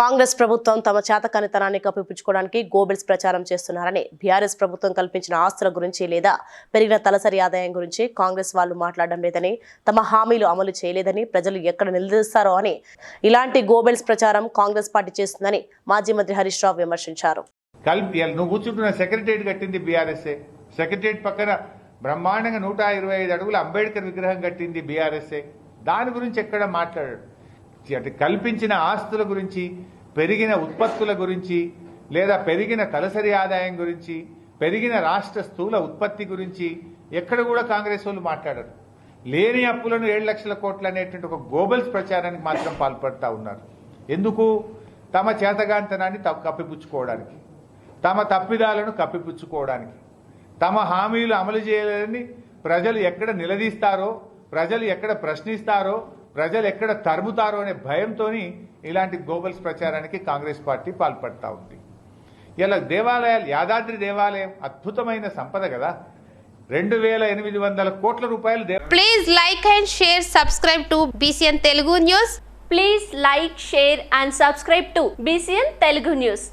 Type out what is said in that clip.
కాంగ్రెస్ ప్రభుత్వం తమ చేతకానితనాన్ని కప్పిపుచ్చుకోవడానికి గోబెల్స్ ప్రచారం చేస్తున్నారని బీఆర్ఎస్ ప్రభుత్వం కల్పించిన ఆస్తుల గురించి లేదా పెరిగిన తలసరి ఆదాయం గురించి కాంగ్రెస్ వాళ్ళు మాట్లాడడం లేదని తమ హామీలు అమలు చేయలేదని ప్రజలు ఎక్కడ నిలదీస్తారో అని ఇలాంటి గోబెల్స్ ప్రచారం కాంగ్రెస్ పార్టీ చేస్తుందని మాజీ మంత్రి హరీష్ రావు విమర్శించారు. నువ్వు కూర్చుంటున్న సెక్రటరియట్ కట్టింది బీఆర్ఎస్ఏ. సెక్రటరియట్ పక్కన బ్రహ్మాండంగా నూట ఇరవై ఐదు అడుగుల అంబేద్కర్ విగ్రహం కట్టింది బీఆర్ఎస్ఏ. దాని గురించి ఎక్కడ మాట్లాడాడు? అంటే కల్పించిన ఆస్తుల గురించి పెరిగిన ఉత్పత్తుల గురించి లేదా పెరిగిన తలసరి ఆదాయం గురించి పెరిగిన రాష్ట్ర స్థూల ఉత్పత్తి గురించి ఎక్కడ కూడా కాంగ్రెస్ వాళ్ళు మాట్లాడరు. లేని అప్పులను ఏడు లక్షల కోట్లు అనేటువంటి ఒక గోబల్స్ ప్రచారానికి మాత్రం పాల్పడతా ఉన్నారు. ఎందుకు? తమ చేతగాంతనాన్ని త- కప్పిపుచ్చుకోవడానికి తమ తప్పిదాలను కప్పిపుచ్చుకోవడానికి తమ హామీలు అమలు చేయలేదని ప్రజలు ఎక్కడ నిలదీస్తారో ప్రజలు ఎక్కడ ప్రశ్నిస్తారో ప్రజలు ఎక్కడ తరుముతారో అనే భయంతో ఇలాంటి గోబల్స్ ప్రచారానికి కాంగ్రెస్ పార్టీ పాల్పడతా ఉంది. ఇలా దేవాలయాలు యాదాద్రి దేవాలయం అద్భుతమైన సంపద కదా. రెండు వేల ఎనిమిది వందల కోట్ల రూపాయలు please like and share subscribe to BCN Telugu news please like share and subscribe to BCN Telugu news